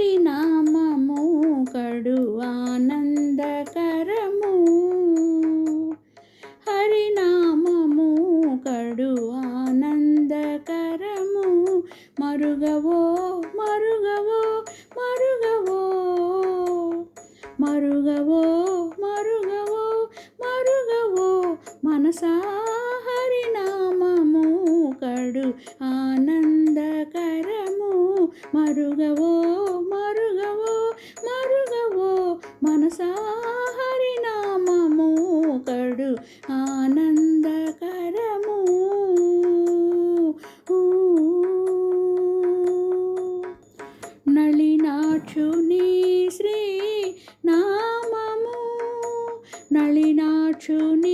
హరినామము కడు ఆనందకరము. హరినామము కడు ఆనందకరము. మరుగవో మరుగవో మరుగవో. మరుగవో మరుగవో మరుగవో. మనసా హరినామము కడు ఆ మనసాహరి నామము కడు ఆనందకరము. నళినాక్షుని శ్రీ నామము నళినాక్షుని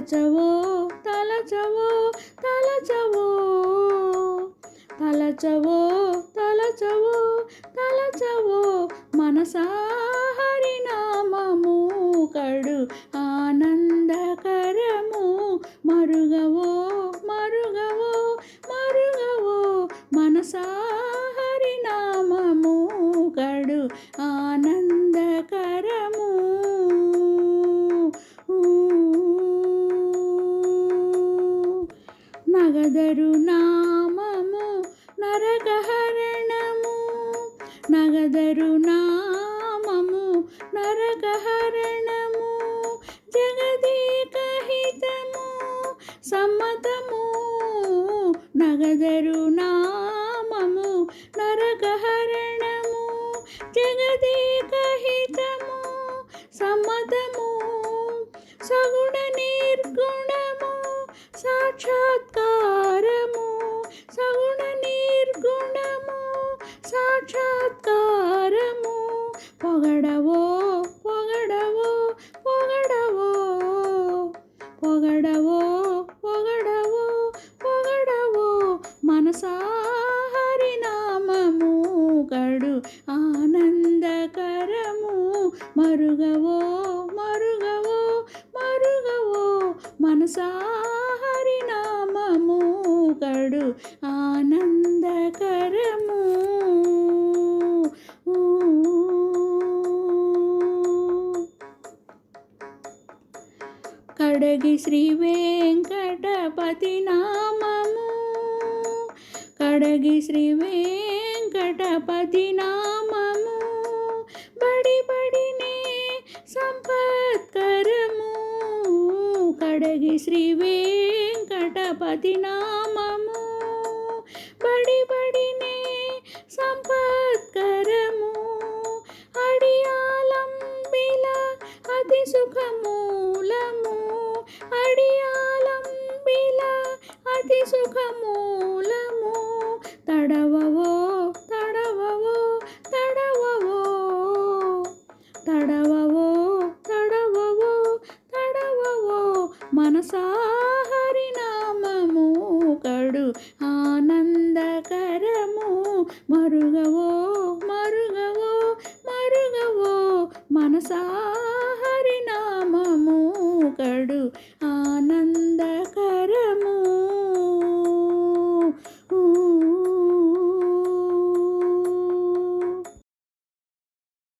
తలచవో తలచవో తలచవో. తలచవో తలచవో తలచవో. మనసా నామము కడు ఆనందకరము. మరుగవో మరుగవో మరుగవో. మనసా హరినామము కడు ఆ నగదరు నామము నరకహరణము. నగదరు నామము నరకహరణము. జగదీకహితము సమ్మతము. నగదరు నామము నరకహరణము. జగదీకహితము సమ్మతము. సగుణ పొగడవో పొగడవో పొగడవో పొగడవో పొగడవో పొగడవో మనసా హరినామము గడు ఆనందకరము మరుగవో మరుగవో మరుగవో మనసా హరినామము గడు కడగి శ్రీ వెంకటపతి నామము కడగి శ్రీ వెంకటపతి నామము బడి బడినే సంపత్కరము. కడగి శ్రీ వెంకటపతి నామము హరినామము కడు ఆనందకరము మరుగవో మరుగవో మరుగవో మనసా